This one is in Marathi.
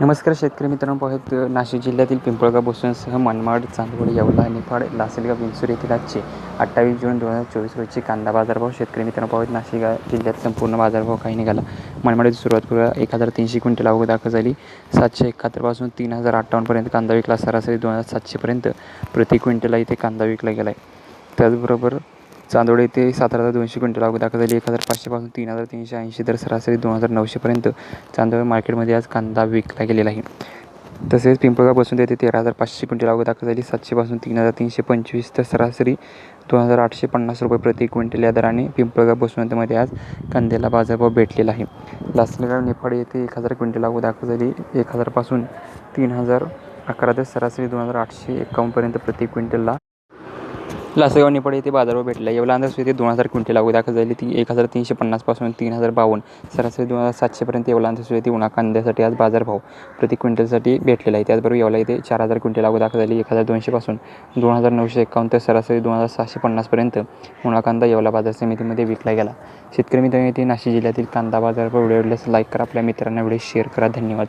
नमस्कार शेतकरी मित्रांनो पाहत नाशिक जिल्ह्यातील पिंपळगाव बोसूनसह मनमाड चांदवड येवला निफाड लासलगाव विंचूर येथील आजचे अठ्ठावीस जून दोन हजार चोवीस रोजचे कांदा बाजारभाव. शेतकरी मित्रांनो पाहत नाशिक जिल्ह्यात संपूर्ण बाजारभाव काही निघाला. मनमाडीची सुरुवात पूर्व एक हजार तीनशे क्विंटल आवक दाखल झाली. सातशे एकाहत्तरपासून तीन हजार अठ्ठावन्नपर्यंत कांदा विकला. सरासरी दोन हजार सातशेपर्यंत प्रति क्विंटलला इथे कांदा विकला गेला आहे त्याचबरोबर चांदोडे येथे सातारा हजार दोनशे क्विंटल अगोदर दाखल झाली. एक हजार पाचशेपासून तीन हजार तीनशे ऐंशी तर सरासरी दोन हजार नऊशेपर्यंत चांदोडे मार्केटमध्ये आज कांदा विकला गेलेला आहे. तसेच पिंपळगाव बसून येथे तेरा हजार पाचशे क्विंटल अगोदर दाखल झाली. सातशेपासून तीन हजार तीनशे पंचवीस तर सरासरी दोन हजार आठशे पन्नास रुपये प्रति क्विंटल या दराने पिंपळगाव बसवंतमध्ये आज कांद्याला बाजारभाव भेटलेला आहे. लासलगाव निफाड येथे एक हजार क्विंटल अगोदर दाखल झाली. एक हजारपासून तीन हजार अकरा तर सरासरी दोन हजार आठशे एकावन्नपर्यंत प्रति क्विंटलला लासलगाव निपाड येथे बाजारभाव भेटला. येवला अंदाज येथे दोन हजार क्विंटल. लागू दाखल झाली ती एक हजार तीनशे पन्नासपासून तीन हजार बावन्न. सरासरी दोन हजार सातशेपर्यंत येवला अंदाज येथे उन्हा कांद्यासाठी आज बाजारभाव प्रति क्विंटलसाठी भेटलेला आहे. त्याचबरोबर येवला येथे चार हजार क्विंटल लागू दाखल झाली एक हजार दोनशेपासून दोन हजार नऊशे एकावन्न तर सरासरी दोन हजार सहाशे पन्नासपर्यंत उन्हा कांदा येवला बाजार समितीमध्ये विकला गेला. शेतकरी मित्रांनो येथे नाशिक जिल्ह्यातील कांदा बाजारभाव व्हिडिओ लाईक करा. आपल्या मित्रांना एवढे शेअर करा. धन्यवाद.